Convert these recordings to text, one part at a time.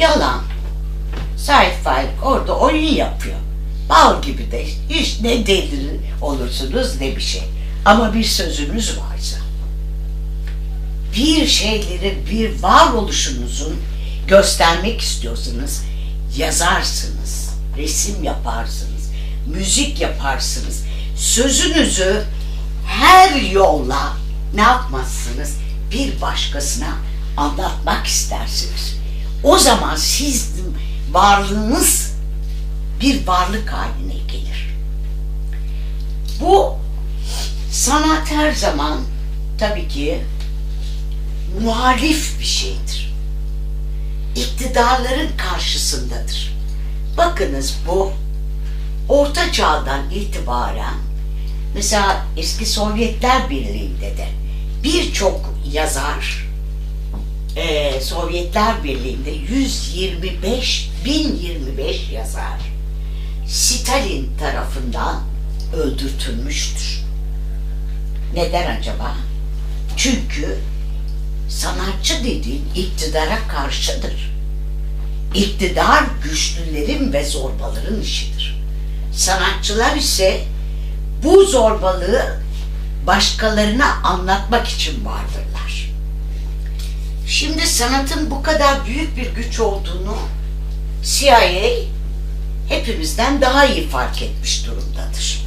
Yalan. Sait Faik orada oyun yapıyor. Bal gibi de hiç ne deli olursunuz ne bir şey. Ama bir sözünüz varsa, bir şeyleri, bir varoluşunuzun göstermek istiyorsanız yazarsınız, resim yaparsınız, müzik yaparsınız. Sözünüzü her yolla ne yapmazsınız? Bir başkasına anlatmak istersiniz. O zaman sizin varlığınız bir varlık haline gelir. Bu sanat her zaman tabii ki muhalif bir şeydir. İktidarların karşısındadır. Bakınız bu Orta Çağ'dan itibaren mesela eski Sovyetler Birliği'nde de birçok yazar eee, Sovyetler Birliği'nde 125 1025 yazar Stalin tarafından öldürtülmüştür. Neden acaba? Çünkü sanatçı dediğin iktidara karşıdır. İktidar güçlülerin ve zorbaların işidir. Sanatçılar ise bu zorbalığı başkalarına anlatmak için vardırlar. Şimdi sanatın bu kadar büyük bir güç olduğunu CIA hepimizden daha iyi fark etmiş durumdadır.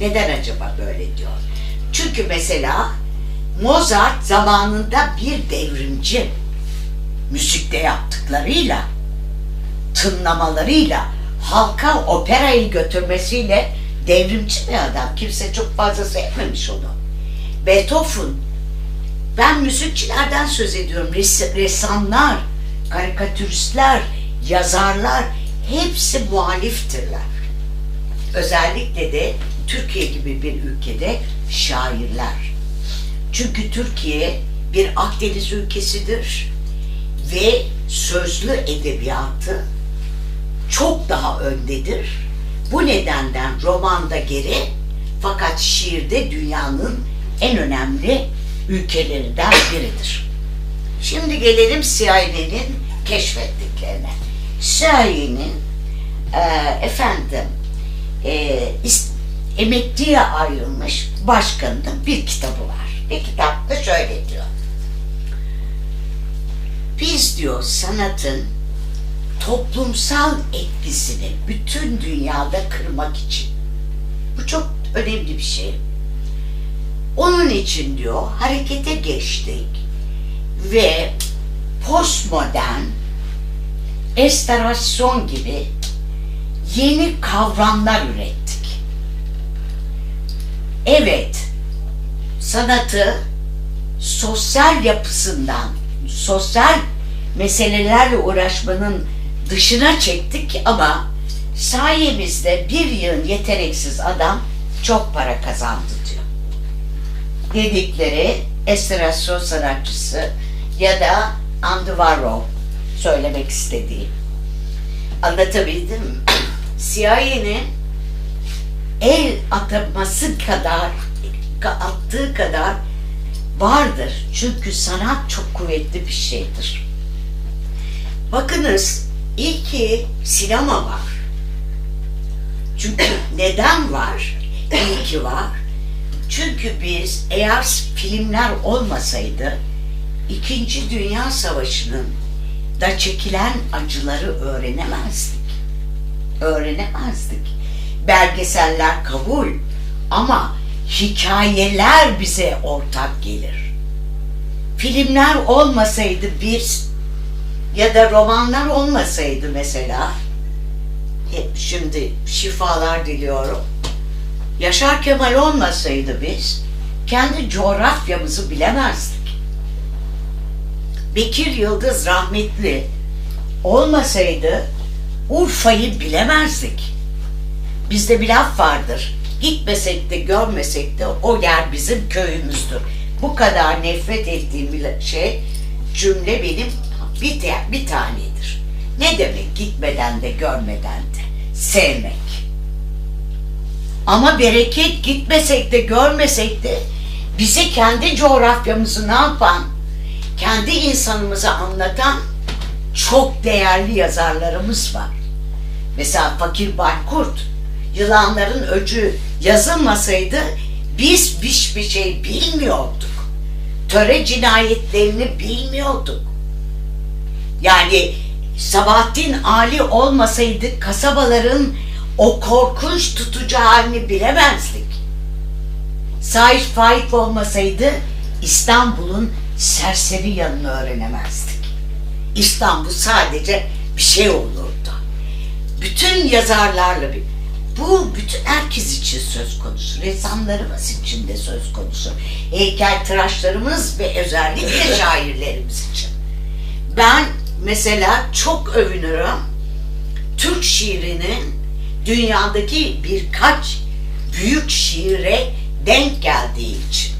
Neden acaba böyle diyor? Çünkü mesela Mozart zamanında bir devrimci müzikte yaptıklarıyla, tınlamalarıyla, halka operayı götürmesiyle devrimci bir adam. Kimse çok fazla sevmemiş onu. Beethoven, ben müzikçilerden söz ediyorum. Res- ressamlar, karikatüristler, yazarlar hepsi muhaliftirler. Özellikle de Türkiye gibi bir ülkede şairler. Çünkü Türkiye bir Akdeniz ülkesidir ve sözlü edebiyatı çok daha öndedir. Bu nedenden romanda geri fakat şiirde dünyanın en önemli ülkelerinden biridir. Şimdi gelelim CIA'nin keşfettiklerine. CIA'nin e, efendim e, emekliye ayrılmış başkanının bir kitabı var. Bir kitapta şöyle diyor. Biz diyor sanatın toplumsal etkisini bütün dünyada kırmak için. Bu çok önemli bir şey. Onun için diyor harekete geçtik ve postmodern estarasyon gibi yeni kavramlar ürettik. Evet, sanatı sosyal yapısından, sosyal meselelerle uğraşmanın dışına çektik ama sayemizde bir yığın yeteneksiz adam çok para kazandı. Dedikleri estirasyon sanatçısı ya da Andy Warhol söylemek istediği. Anlatabildim mi? CIA'nin el atması kadar attığı kadar vardır. Çünkü sanat çok kuvvetli bir şeydir. Bakınız iyi ki sinema var. Çünkü neden var? İyi ki var. Çünkü biz eğer filmler olmasaydı İkinci Dünya Savaşı'nın da çekilen acıları öğrenemezdik. Öğrenemezdik. Belgeseller kabul ama hikayeler bize ortak gelir. Filmler olmasaydı biz ya da romanlar olmasaydı mesela hep şimdi şifalar diliyorum. Yaşar Kemal olmasaydı biz kendi coğrafyamızı bilemezdik. Bekir Yıldız rahmetli olmasaydı Urfa'yı bilemezdik. Bizde bir laf vardır. Gitmesek de görmesek de o yer bizim köyümüzdür. Bu kadar nefret ettiğim bir şey cümle benim bir, bir tanedir. Ne demek gitmeden de görmeden de sevmek. Ama bereket gitmesek de görmesek de bize kendi coğrafyamızı ne yapan, kendi insanımızı anlatan çok değerli yazarlarımız var. Mesela Fakir Baykurt, Yılanların Öcü yazılmasaydı biz hiçbir şey bilmiyorduk. Töre cinayetlerini bilmiyorduk. Yani Sabahattin Ali olmasaydı kasabaların o korkunç tutucu halini bilemezdik. Said Faik olmasaydı İstanbul'un serseri yanını öğrenemezdik. İstanbul sadece bir şey olurdu. Bütün yazarlarla bir bu bütün herkes için söz konusu. Ressamlarımız için de söz konusu. Heykeltıraşlarımız ve özellikle şairlerimiz için. Ben mesela çok övünürüm. Türk şiirinin dünyadaki birkaç büyük şiire denk geldiği için.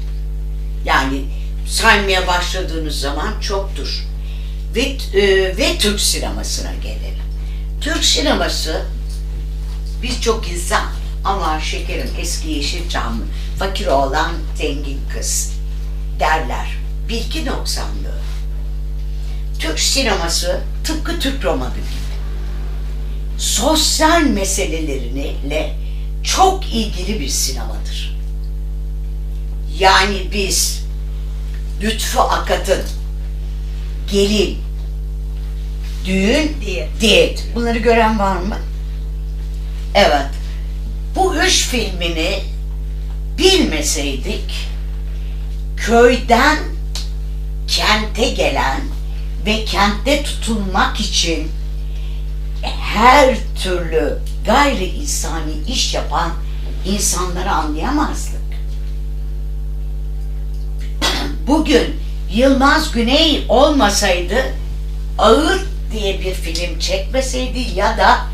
Yani saymaya başladığınız zaman çoktur. Ve, e, ve Türk sinemasına gelelim. Türk sineması birçok insan ama şekerim eski Yeşilçamlı fakir olan zengin kız derler. Bilgi noksanlığı. Türk sineması tıpkı Türk romanı gibi. Sosyal meseleleriyle çok ilgili bir sinemadır. Yani biz Lütfü Akat'ın Gelin, Düğün, Diyet. Diyet. Bunları gören var mı? Evet. Bu üç filmini bilmeseydik köyden kente gelen ve kentte tutulmak için her türlü gayri insani iş yapan insanları anlayamazdık. Bugün Yılmaz Güney olmasaydı Ağır diye bir film çekmeseydi ya da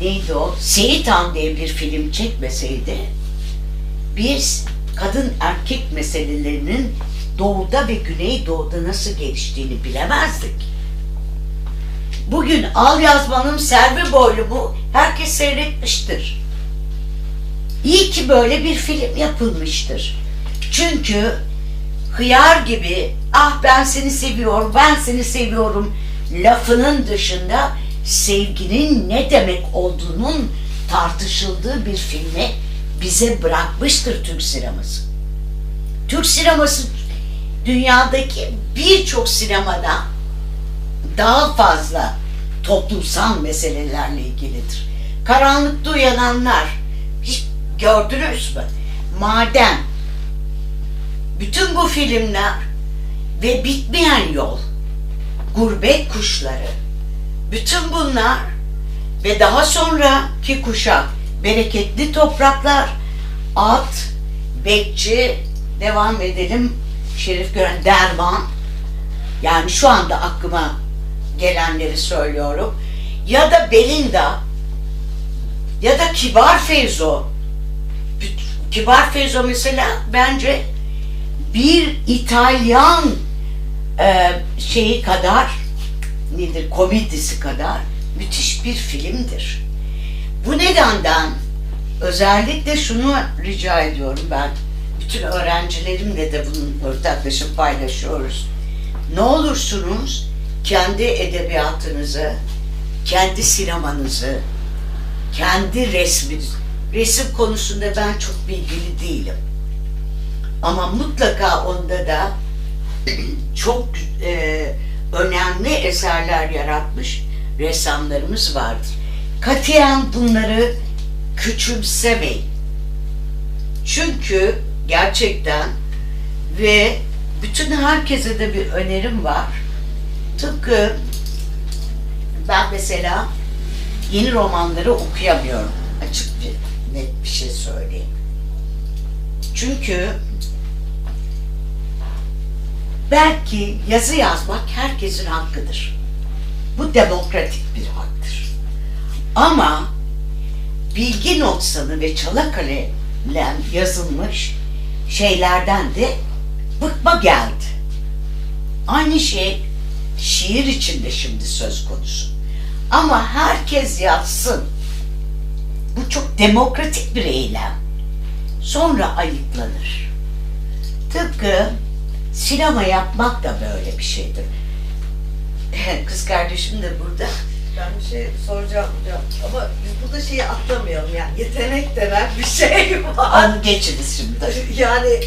neydi o? Seyit diye bir film çekmeseydi biz kadın erkek meselelerinin doğuda ve güneydoğuda nasıl geliştiğini bilemezdik. Bugün Al Yazmanım Servi Boylu bu herkes seyretmiştir. İyi ki böyle bir film yapılmıştır. Çünkü hıyar gibi ah ben seni seviyorum, ben seni seviyorum lafının dışında sevginin ne demek olduğunun tartışıldığı bir filmi bize bırakmıştır Türk sineması. Türk sineması dünyadaki birçok sinemada daha fazla toplumsal meselelerle ilgilidir. Karanlıkta uyananlar hiç gördünüz mü? Maden bütün bu filmler ve bitmeyen yol, gurbet kuşları, bütün bunlar ve daha sonraki kuşak, bereketli topraklar, at, bekçi, devam edelim, Şerif Gören, derman, yani şu anda aklıma gelenleri söylüyorum, ya da Belinda, ya da Kibar Feyzo, Kibar Feyzo mesela bence bir İtalyan e, şeyi kadar nedir komedisi kadar müthiş bir filmdir. Bu nedenden özellikle şunu rica ediyorum ben bütün öğrencilerimle de bunun ortaklaşıp paylaşıyoruz. Ne olursunuz kendi edebiyatınızı, kendi sinemanızı, kendi resminiz, resim konusunda ben çok bilgili değilim. Ama mutlaka onda da çok e, önemli eserler yaratmış ressamlarımız vardır. Katiyen bunları küçümsemeyin. Çünkü gerçekten ve bütün herkese de bir önerim var. Tıpkı ben mesela yeni romanları okuyamıyorum. Açık bir net bir şey söyleyeyim. Çünkü belki yazı yazmak herkesin hakkıdır. Bu demokratik bir haktır. Ama bilgi notsanı ve çalakale yazılmış şeylerden de bıkma geldi. Aynı şey şiir içinde şimdi söz konusu. Ama herkes yazsın. Bu çok demokratik bir eylem. Sonra ayıklanır. Tıpkı sinema yapmak da böyle bir şeydir. Kız kardeşim de burada. Ben bir şey soracağım hocam. Ama biz burada şeyi atlamayalım yani. Yetenek denen bir şey var. Onu geçiniz şimdi. Yani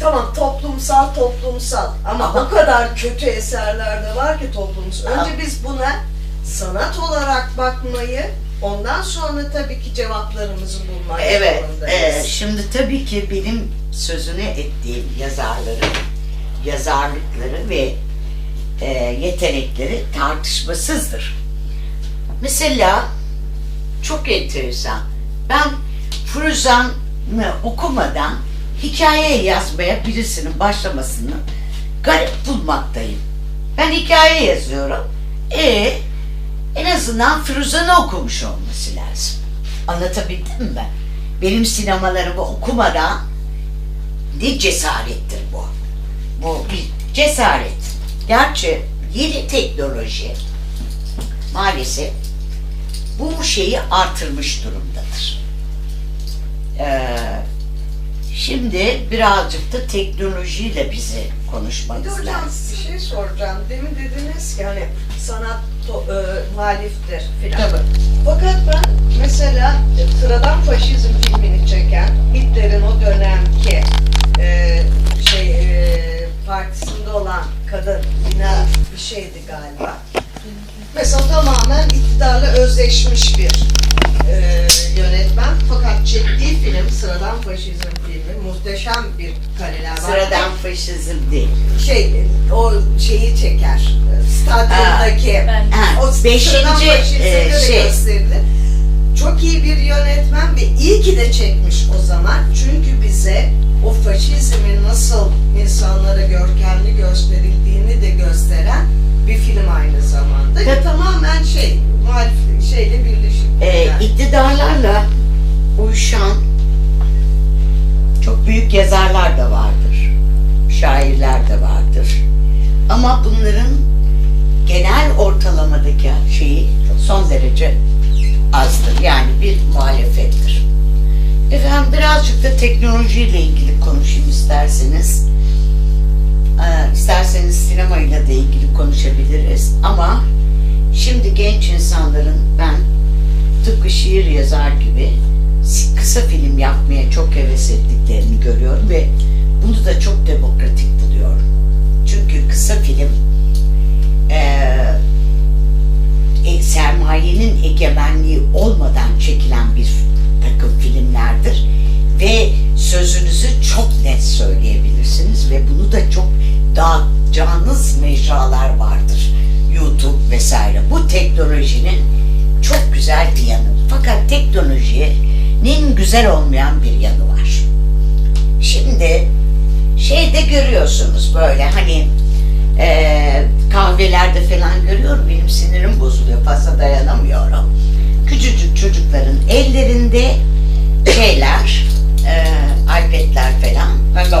tamam toplumsal toplumsal ama, Ama- o kadar kötü eserler de var ki toplumsal. Önce Ama- biz buna sanat olarak bakmayı ondan sonra tabii ki cevaplarımızı bulmak Evet, zorundayız. e, şimdi tabii ki benim sözünü ettiğim yazarların yazarlıkları ve e, yetenekleri tartışmasızdır. Mesela çok enteresan. Ben Firuzan'ı okumadan hikaye yazmaya birisinin başlamasını garip bulmaktayım. Ben hikaye yazıyorum. E en azından Firuzan'ı okumuş olması lazım. Anlatabildim mi ben? Benim sinemalarımı okumadan ne cesarettir bu? Bu bir cesaret. Gerçi yeni teknoloji maalesef bu şeyi artırmış durumdadır. Ee, şimdi birazcık da teknolojiyle bizi konuşmamız hocam lazım. bir şey soracağım. Demin dediniz ki hani sanat to- e, muhaliftir filan. Tabii. Fakat ben mesela e, Sıradan Faşizm filmini çeken Hitler'in o dönemki e, şey e, partisinde olan kadın yine bir şeydi galiba. Mesela tamamen iktidarla özleşmiş bir e, yönetmen. Fakat çektiği film Sıradan Faşizm filmi muhteşem bir kareler var. Sıradan faşizm değil. şey o şeyi çeker. Stadyumdaki Ben- Ha, o beşinci, faşizmde e, de şey. gösterilir. Çok iyi bir yönetmen ve iyi ki de çekmiş o zaman. Çünkü bize o faşizmin nasıl insanlara görkemli gösterildiğini de gösteren bir film aynı zamanda. Ve tamamen şey, muhalif şeyle birleşik. Ee, Yani. iktidarlarla uyuşan çok büyük yazarlar da vardır. Şairler de vardır. Ama bunların genel ortalamadaki şeyi son derece azdır. Yani bir muhalefettir. Efendim birazcık da teknolojiyle ilgili konuşayım isterseniz. Ee, isterseniz sinemayla da ilgili konuşabiliriz. Ama şimdi genç insanların ben tıpkı şiir yazar gibi kısa film yapmaya çok heves ettiklerini görüyorum ve bunu da çok demokratik buluyorum. Çünkü kısa film eee, e, sermayenin egemenliği olmadan çekilen bir takım filmlerdir ve sözünüzü çok net söyleyebilirsiniz ve bunu da çok dağıtacağınız mecralar vardır. YouTube vesaire. Bu teknolojinin çok güzel bir yanı. Fakat teknolojinin güzel olmayan bir yanı var. Şimdi şeyde görüyorsunuz böyle hani eee, kahvelerde falan görüyorum benim sinirim bozuluyor fazla dayanamıyorum. Küçücük çocukların ellerinde şeyler eee iPad'ler falan böyle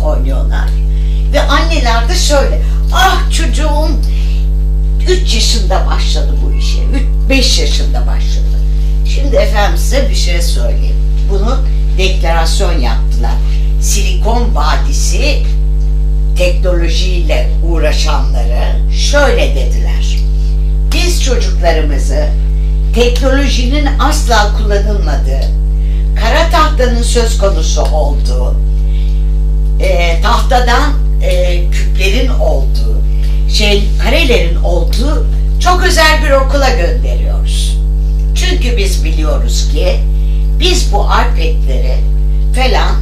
oynuyorlar. Ve anneler de şöyle ah çocuğum 3 yaşında başladı bu işe. 5 yaşında başladı. Şimdi efendim size bir şey söyleyeyim. Bunu deklarasyon yaptılar. Silikon Vadisi teknolojiyle uğraşanları şöyle dediler. Biz çocuklarımızı teknolojinin asla kullanılmadığı, kara tahtanın söz konusu olduğu, e, tahtadan e, küplerin olduğu, şey karelerin olduğu çok özel bir okula gönderiyoruz. Çünkü biz biliyoruz ki biz bu iPad'leri falan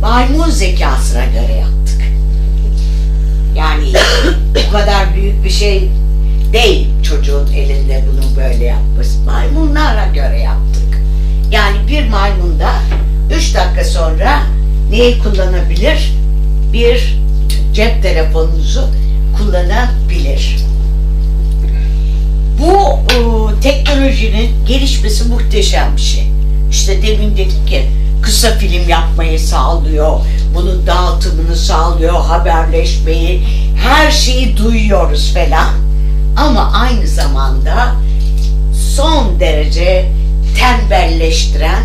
maymun zekasına göre yaptık. Yani bu kadar büyük bir şey değil çocuğun elinde bunu böyle yapması. Maymunlara göre yaptık. Yani bir maymunda 3 dakika sonra neyi kullanabilir? Bir cep telefonunuzu kullanabilir. Bu e, teknolojinin gelişmesi muhteşem bir şey. İşte demin dedik ki kısa film yapmayı sağlıyor, bunun dağıtımını sağlıyor, haberleşmeyi, her şeyi duyuyoruz falan. Ama aynı zamanda son derece tembelleştiren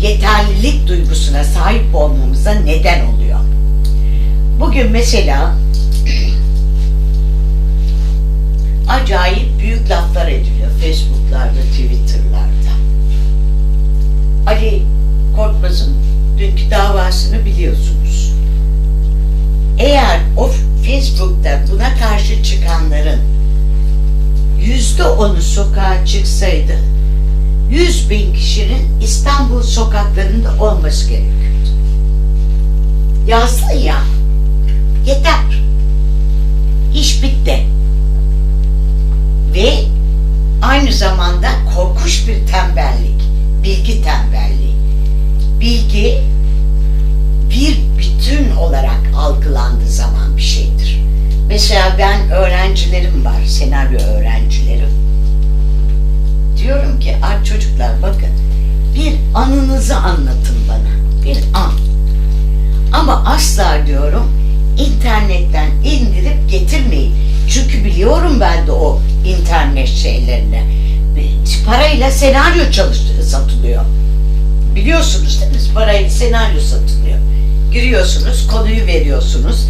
yeterlilik duygusuna sahip olmamıza neden oluyor. Bugün mesela acayip büyük laflar ediliyor Facebook'larda, Twitter'larda. Ali Korkmaz'ın dünkü davasını biliyorsunuz. Eğer o Facebook'ta buna karşı çıkanların yüzde onu sokağa çıksaydı 100 bin kişinin İstanbul sokaklarında olması gerekiyordu. Yazsın ya. Yeter. İş bitti. Ve aynı zamanda korkunç bir tembellik. Bilgi tembelliği. Bilgi bir bütün olarak algılandığı zaman bir şeydir. Mesela ben öğrencilerim var, senaryo öğrencilerim. Diyorum ki "Ay çocuklar bakın bir anınızı anlatın bana. Bir an. Ama asla diyorum internetten indirip getirmeyin. Çünkü biliyorum ben de o internet şeylerini. Parayla senaryo çalıştığı satılıyor. Biliyorsunuz değil mi? Parayla senaryo satılıyor. Giriyorsunuz, konuyu veriyorsunuz.